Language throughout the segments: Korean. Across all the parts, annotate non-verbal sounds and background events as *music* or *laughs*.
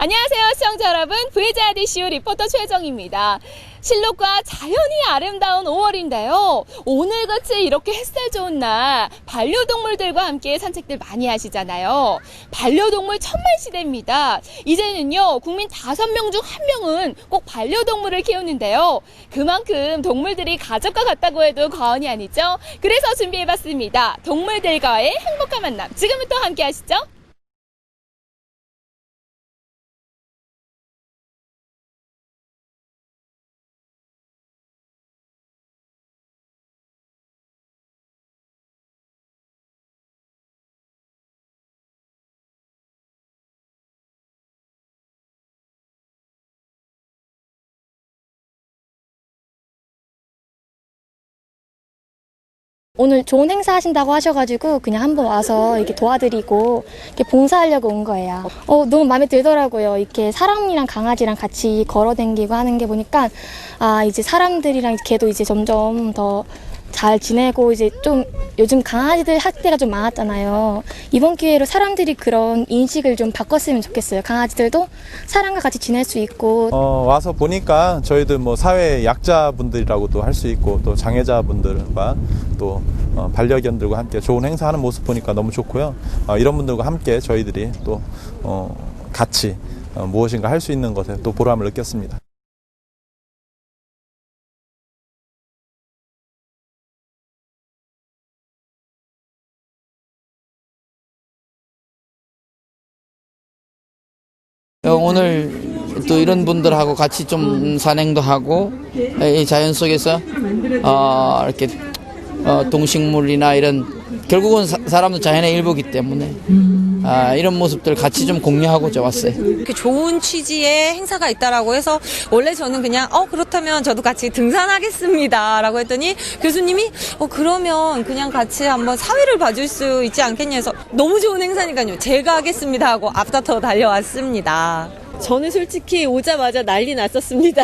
안녕하세요, 시청자 여러분. VJIDCU 리포터 최정입니다. 실록과 자연이 아름다운 5월인데요. 오늘같이 이렇게 햇살 좋은 날 반려동물들과 함께 산책들 많이 하시잖아요. 반려동물 천만 시대입니다. 이제는요, 국민 5명 중 1명은 꼭 반려동물을 키우는데요. 그만큼 동물들이 가족과 같다고 해도 과언이 아니죠. 그래서 준비해봤습니다. 동물들과의 행복한 만남. 지금부터 함께 하시죠. 오늘 좋은 행사 하신다고 하셔가지고 그냥 한번 와서 이렇게 도와드리고 이렇게 봉사하려고 온 거예요. 어, 너무 마음에 들더라고요. 이렇게 사람이랑 강아지랑 같이 걸어다니고 하는 게 보니까 아, 이제 사람들이랑 걔도 이제 점점 더 잘 지내고 이제 좀 요즘 강아지들 학대가 좀 많았잖아요. 이번 기회로 사람들이 그런 인식을 좀 바꿨으면 좋겠어요. 강아지들도 사람과 같이 지낼 수 있고 어, 와서 보니까 저희들 뭐 사회 약자분들이라고도 할 수 있고 또 장애자분들과 또 어, 반려견들과 함께 좋은 행사하는 모습 보니까 너무 좋고요. 어, 이런 분들과 함께 저희들이 또 어, 같이 어, 무엇인가 할 수 있는 것에 또 보람을 느꼈습니다. 오늘 또 이런 분들하고 같이 좀 산행도 하고 이 자연 속에서 어, 이렇게 어, 동식물이나 이런 결국은 사, 사람도 자연의 일부기 때문에 아, 이런 모습들 같이 좀 공유하고자 왔어요. 이렇게 좋은 취지의 행사가 있다라고 해서 원래 저는 그냥 어 그렇다면 저도 같이 등산하겠습니다라고 했더니 교수님이 어 그러면 그냥 같이 한번 사회를 봐줄 수 있지 않겠냐 해서 너무 좋은 행사니까요 제가 하겠습니다 하고 앞다퉈 달려왔습니다. 저는 솔직히 오자마자 난리 났었습니다.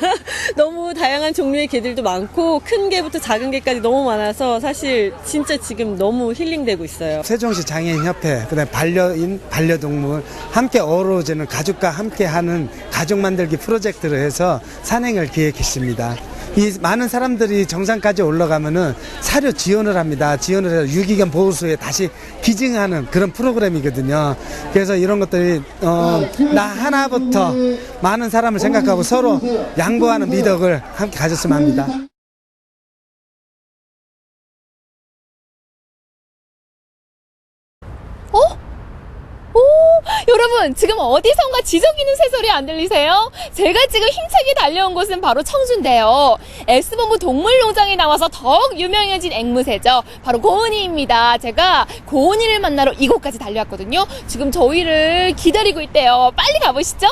*laughs* 너무 다양한 종류의 개들도 많고 큰 개부터 작은 개까지 너무 많아서 사실 진짜 지금 너무 힐링되고 있어요. 세종시 장애인협회, 그다음 반려인, 반려동물 함께 어우러지는 가족과 함께하는 가족 만들기 프로젝트를 해서 산행을 기획했습니다. 이 많은 사람들이 정상까지 올라가면은 사료 지원을 합니다. 지원을 해서 유기견 보호소에 다시 기증하는 그런 프로그램이거든요. 그래서 이런 것들이 어, 나 하나부터 많은 사람을 생각하고 서로 양보하는 미덕을 함께 가졌으면 합니다. 오, 여러분, 지금 어디선가 지저귀는 새소리 안 들리세요? 제가 지금 힘차게 달려온 곳은 바로 청주인데요. S본부 동물농장에 나와서 더욱 유명해진 앵무새죠. 바로 고은이입니다. 제가 고은이를 만나러 이곳까지 달려왔거든요. 지금 저희를 기다리고 있대요. 빨리 가보시죠.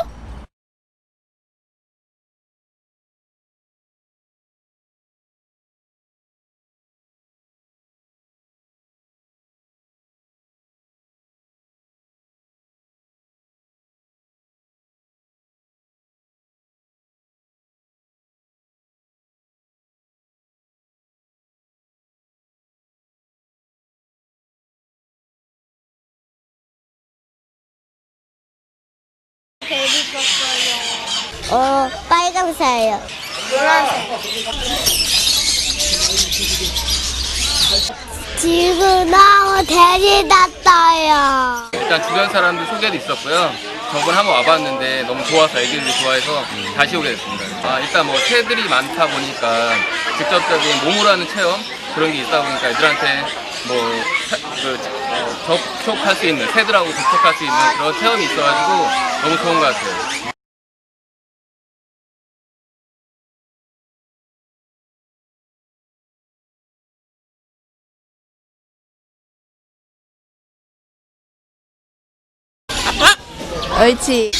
어, 빨강새요. 지금 나무 대리 났어요. 일단 주변 사람들 소개도 있었고요. 저번 한번 와봤는데 너무 좋아서 애들이 좋아해서 다시 오게 됐습니다. 아, 일단 뭐 새들이 많다 보니까 직접적인 몸으로 하는 체험 그런 게 있다 보니까 애들한테 뭐 사- 그, 어, 접촉할 수 있는 새들하고 접촉할 수 있는 그런 체험이 있어가지고 너무 좋은 것 같아요. 옳지.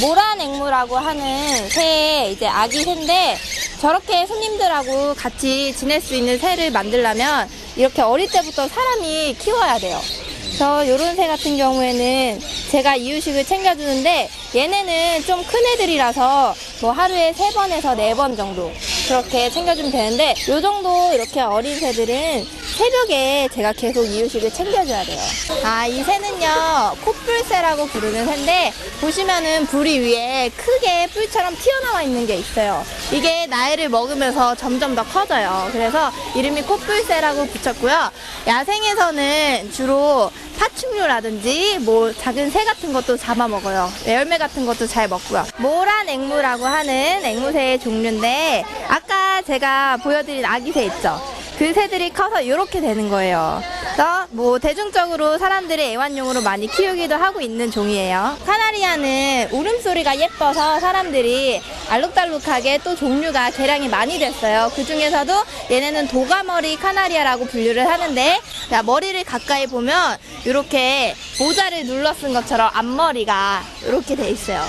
모란 앵무라고 하는 새의 이제 아기 새인데 저렇게 손님들하고 같이 지낼 수 있는 새를 만들려면 이렇게 어릴 때부터 사람이 키워야 돼요. 그래서 요런 새 같은 경우에는 제가 이유식을 챙겨주는데 얘네는 좀 큰 애들이라서 뭐 하루에 세 번에서 네 번 정도 그렇게 챙겨주면 되는데 요 정도 이렇게 어린 새들은 새벽에 제가 계속 이유식을 챙겨줘야 돼요. 아, 이 새는요, 콧불새라고 부르는 새인데, 보시면은 불이 위에 크게 뿔처럼 튀어나와 있는 게 있어요. 이게 나이를 먹으면서 점점 더 커져요. 그래서 이름이 콧불새라고 붙였고요. 야생에서는 주로 파충류라든지 뭐 작은 새 같은 것도 잡아먹어요. 열매 같은 것도 잘 먹고요. 모란 앵무라고 하는 앵무새의 종류인데 아까 제가 보여드린 아기새 있죠? 그 새들이 커서 이렇게 되는 거예요. 그래서 뭐 대중적으로 사람들이 애완용으로 많이 키우기도 하고 있는 종이에요. 카나리아는 울음소리가 예뻐서 사람들이 알록달록하게 또 종류가 개량이 많이 됐어요. 그 중에서도 얘네는 도가머리 카나리아라고 분류를 하는데 자, 머리를 가까이 보면 이렇게 모자를 눌러 쓴 것처럼 앞머리가 이렇게 돼 있어요.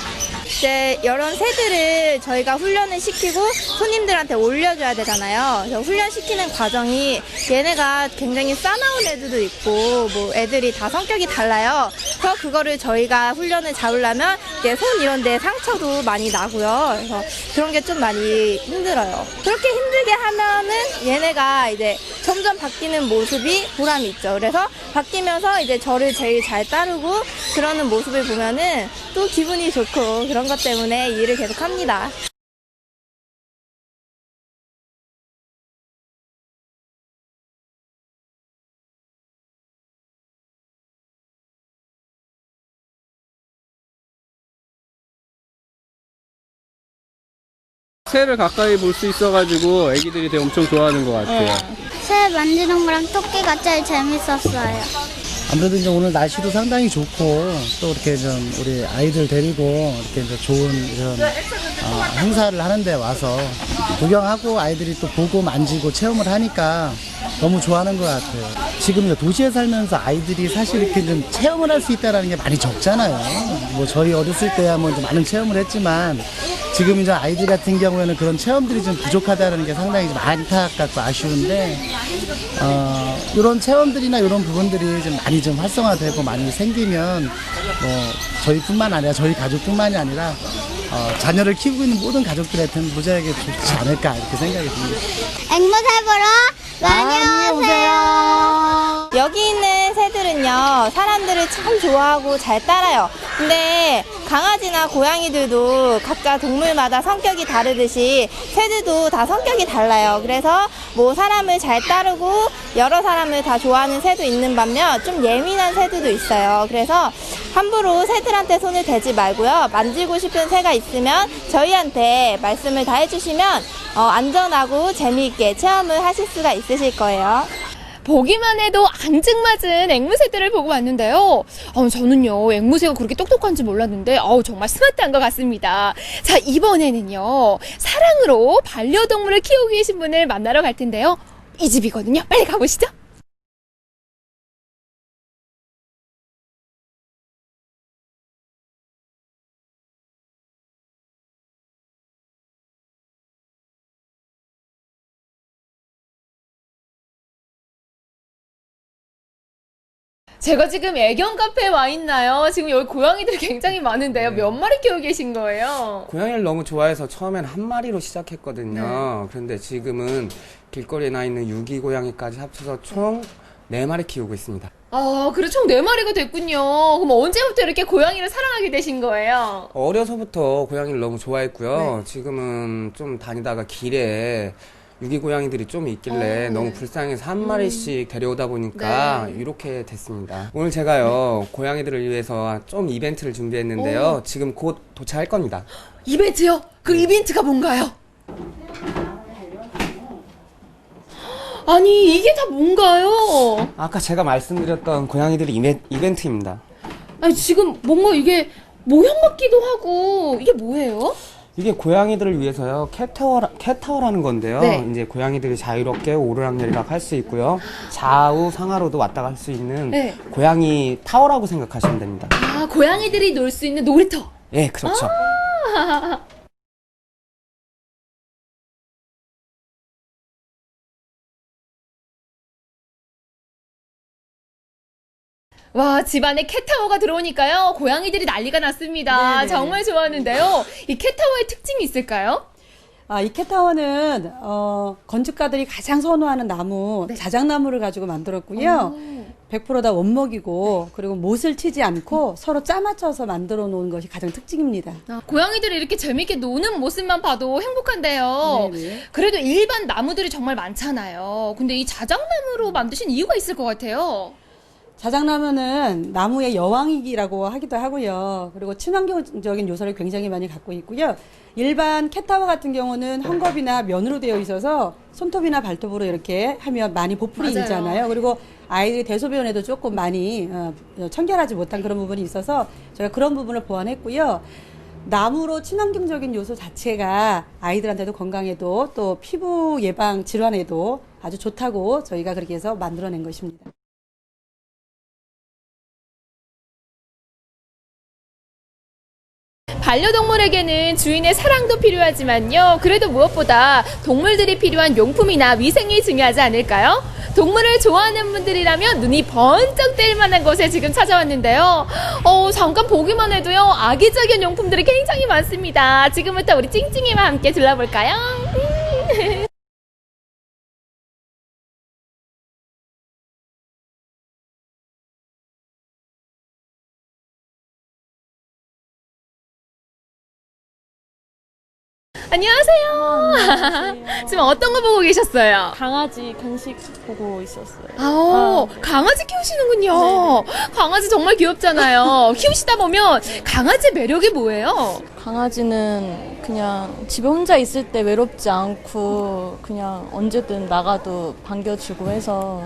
이제 이런 새들을 저희가 훈련을 시키고 손님들한테 올려줘야 되잖아요. 그래서 훈련시키는 과정이 얘네가 굉장히 싸나운 애들도 있고 뭐 애들이 다 성격이 달라요. 그래서 그거를 저희가 훈련을 잡으려면 이제 손 이런 데 상처도 많이 나고요. 그래서 그런 게 좀 많이 힘들어요. 그렇게 힘들게 하면은 얘네가 이제 점점 바뀌는 모습이 보람이 있죠. 그래서 바뀌면서 이제 저를 제일 잘 따르고 그러는 모습을 보면은 또 기분이 좋고 그런 것 때문에 이 일을 계속 합니다. 새를 가까이 볼 수 있어가지고 애기들이 되게 엄청 좋아하는 것 같아요. 새 만지는 거랑 토끼가 제일 재밌었어요. 아무래도 이제 오늘 날씨도 상당히 좋고 또 이렇게 좀 우리 아이들 데리고 이렇게 이제 좋은 이런 어, 행사를 하는데 와서 구경하고 아이들이 또 보고 만지고 체험을 하니까 너무 좋아하는 것 같아요. 지금 도시에 살면서 아이들이 사실 이렇게 좀 체험을 할 수 있다라는 게 많이 적잖아요. 뭐 저희 어렸을 때야 뭐 많은 체험을 했지만 지금 이제 아이들 같은 경우에는 그런 체험들이 좀 부족하다는 게 상당히 좀 안타깝고 아쉬운데 어, 이런 체험들이나 이런 부분들이 좀 많이 좀 활성화되고 많이 생기면 뭐 저희뿐만 아니라 저희 가족뿐만이 아니라 어, 자녀를 키우고 있는 모든 가족들한테는 무지하게 좋지 않을까 이렇게 생각이 듭니다. 앵무새 보러 오세요. 여기 있는 새들은요, 사람들을 참 좋아하고 잘 따라요. 근데 강아지나 고양이들도 각자 동물마다 성격이 다르듯이 새들도 다 성격이 달라요. 그래서 뭐 사람을 잘 따르고 여러 사람을 다 좋아하는 새도 있는 반면 좀 예민한 새들도 있어요. 그래서 함부로 새들한테 손을 대지 말고요. 만지고 싶은 새가 있으면 저희한테 말씀을 다 해주시면 어, 안전하고 재미있게 체험을 하실 수가 있으실 거예요. 보기만 해도 앙증맞은 앵무새들을 보고 왔는데요. 어, 저는요, 앵무새가 그렇게 똑똑한지 몰랐는데, 어우, 정말 스마트한 것 같습니다. 자, 이번에는요, 사랑으로 반려동물을 키우고 계신 분을 만나러 갈 텐데요. 이 집이거든요. 빨리 가보시죠. 제가 지금 애견 카페에 와 있나요? 지금 여기 고양이들이 굉장히 많은데요. 몇 마리 키우고 계신 거예요? 고양이를 너무 좋아해서 처음엔 한 마리로 시작했거든요. 그런데 지금은 길거리에 나 있는 유기 고양이까지 합쳐서 총 네마리 키우고 있습니다. 아, 그래 총 네마리가 됐군요. 그럼 언제부터 이렇게 고양이를 사랑하게 되신 거예요? 어려서부터 고양이를 너무 좋아했고요. 지금은 좀 다니다가 길에 유기 고양이들이 좀 있길래 너무 불쌍해서 한 마리씩 데려오다 보니까 이렇게 됐습니다. 오늘 제가요, 고양이들을 위해서 좀 이벤트를 준비했는데요. 지금 곧 도착할 겁니다. 이벤트요? 그 이벤트가 뭔가요? 아니, 이게 다 뭔가요? 아까 제가 말씀드렸던 고양이들 이벤, 이벤트입니다. 아니, 지금 뭔가 이게 모형 같기도 하고, 이게 뭐예요? 이게 고양이들을 위해서요 캣타워 캣타워라는 건데요. 네. 이제 고양이들이 자유롭게 오르락내리락 할 수 있고요. 좌우 상하로도 왔다 갈 수 있는 네. 고양이 타워라고 생각하시면 됩니다. 아, 고양이들이 놀 수 있는 놀이터. 예, 그렇죠. 와, 집안에 캣타워가 들어오니까요. 고양이들이 난리가 났습니다. 정말 좋아하는데요. 이 캣타워의 특징이 있을까요? 아, 이 캣타워는 어, 건축가들이 가장 선호하는 나무 자작나무를 가지고 만들었고요. 100%다 원목이고 그리고 못을 치지 않고 서로 짜맞춰서 만들어 놓은 것이 가장 특징입니다. 고양이들이 이렇게 재밌게 노는 모습만 봐도 행복한데요. 네네. 그래도 일반 나무들이 정말 많잖아요. 근데 이 자작나무로 만드신 이유가 있을 것 같아요. 자작나무는 나무의 여왕이라고 하기도 하고요. 그리고 친환경적인 요소를 굉장히 많이 갖고 있고요. 일반 캣타워 같은 경우는 헝겊이나 면으로 되어 있어서 손톱이나 발톱으로 이렇게 하면 많이 보풀이 맞아요. 일잖아요. 그리고 아이들이 대소변에도 조금 많이 어, 청결하지 못한 그런 부분이 있어서 저희가 그런 부분을 보완했고요. 나무로 친환경적인 요소 자체가 아이들한테도 건강에도 또 피부 예방 질환에도 아주 좋다고 저희가 그렇게 해서 만들어낸 것입니다. 반려동물에게는 주인의 사랑도 필요하지만요. 그래도 무엇보다 동물들이 필요한 용품이나 위생이 중요하지 않을까요? 동물을 좋아하는 분들이라면 눈이 번쩍 뜰 만한 곳에 지금 찾아왔는데요. 어, 잠깐 보기만 해도요. 아기자기한 용품들이 굉장히 많습니다. 지금부터 우리 찡찡이와 함께 둘러볼까요? *laughs* 안녕하세요. 지금 어떤 거 보고 계셨어요? 강아지 간식 보고 있었어요. 아, 강아지 키우시는군요. 강아지 정말 귀엽잖아요. *laughs* 키우시다 보면 강아지 매력이 뭐예요? 강아지는 그냥 집에 혼자 있을 때 외롭지 않고 그냥 언제든 나가도 반겨주고 해서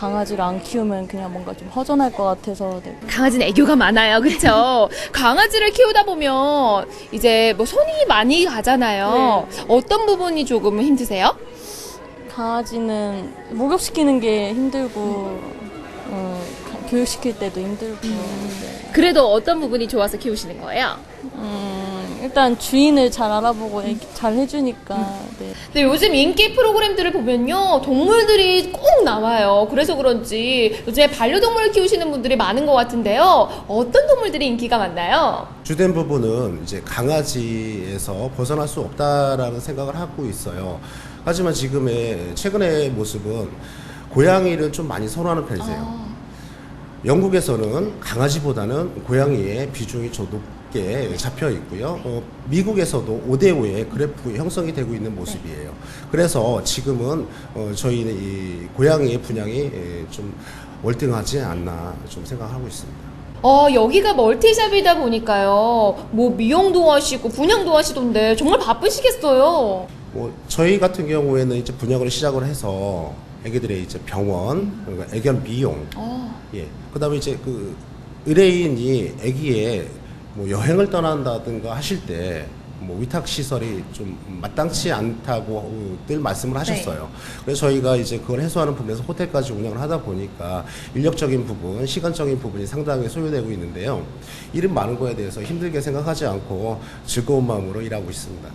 강아지를 안 키우면 그냥 뭔가 좀 허전할 것 같아서 네. 강아지는 애교가 많아요. 그쵸? *laughs* 강아지를 키우다 보면 이제 뭐 손이 많이 가잖아요. 어떤 부분이 조금 힘드세요? 강아지는 목욕시키는 게 힘들고 어, 가- 교육시킬 때도 힘들고 네. 그래도 어떤 부분이 좋아서 키우시는 거예요? 음, 일단 주인을 잘 알아보고 애기 잘 해주니까 네. 근데 요즘 인기 프로그램들을 보면요. 동물들이 꼭 나와요. 그래서 그런지 요즘에 반려동물을 키우시는 분들이 많은 것 같은데요. 어떤 동물들이 인기가 많나요? 주된 부분은 이제 강아지에서 벗어날 수 없다라는 생각을 하고 있어요. 하지만 지금의 최근의 모습은 고양이를 좀 많이 선호하는 편이세요. 영국에서는 강아지보다는 고양이의 비중이 더 높게 잡혀 있고요. 어, 미국에서도 5대 5의 그래프 형성이 되고 있는 모습이에요. 그래서 지금은 어, 저희는 이 고양이의 분양이 예, 좀 월등하지 않나 좀 생각하고 있습니다. 어, 여기가 멀티샵이다 보니까요. 뭐 미용도 하시고 분양도 하시던데 정말 바쁘시겠어요. 뭐 저희 같은 경우에는 이제 분양을 시작을 해서 애기들의 이제 병원, 그리고 애견 미용, 예, 그다음에 이제 그 의뢰인이 애기의 뭐 여행을 떠난다든가 하실 때. 뭐 위탁 시설이 좀 마땅치 않다고 어, 늘 말씀을 하셨어요. 그래서 저희가 이제 그걸 해소하는 부분에서 호텔까지 운영을 하다 보니까 인력적인 부분, 시간적인 부분이 상당히 소요되고 있는데요. 일은 많은 거에 대해서 힘들게 생각하지 않고 즐거운 마음으로 일하고 있습니다.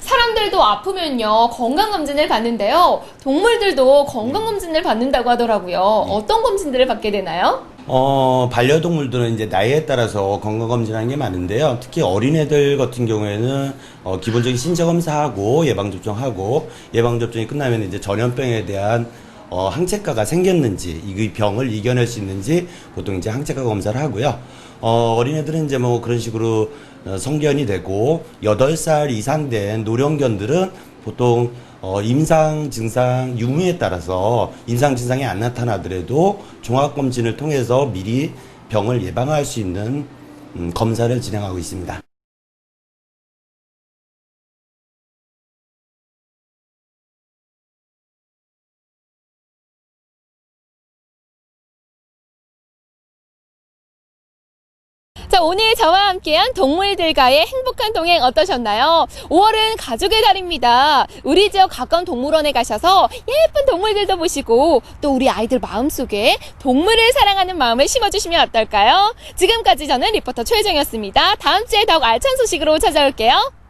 사 람들도 아프면요. 건강검진을 받는데요. 동물들도 건강검진을 받는다고 하더라고요. 어떤 검진들을 받게 되나요? 어, 반려동물들은 이제 나이에 따라서 건강검진하는 게 많은데요. 특히 어린애들 같은 경우에는 어, 기본적인 신체 검사하고 예방접종하고 예방접종이 끝나면 이제 전염병에 대한 어, 항체가가 생겼는지, 이 병을 이겨낼 수 있는지 보통 이제 항체가 검사를 하고요. 어, 어린애들은 이제 뭐 그런 식으로 어, 성견이 되고, 8살 이상 된 노령견들은 보통 어, 임상 증상 유무에 따라서 임상 증상이 안 나타나더라도 종합 검진을 통해서 미리 병을 예방할 수 있는 음, 검사를 진행하고 있습니다. 자, 오늘 저와 함께한 동물들과의 행복한 동행 어떠셨나요? 5월은 가족의 달입니다. 우리 지역 가까운 동물원에 가셔서 예쁜 동물들도 보시고 또 우리 아이들 마음속에 동물을 사랑하는 마음을 심어주시면 어떨까요? 지금까지 저는 리포터 최정이었습니다. 다음 주에 더욱 알찬 소식으로 찾아올게요.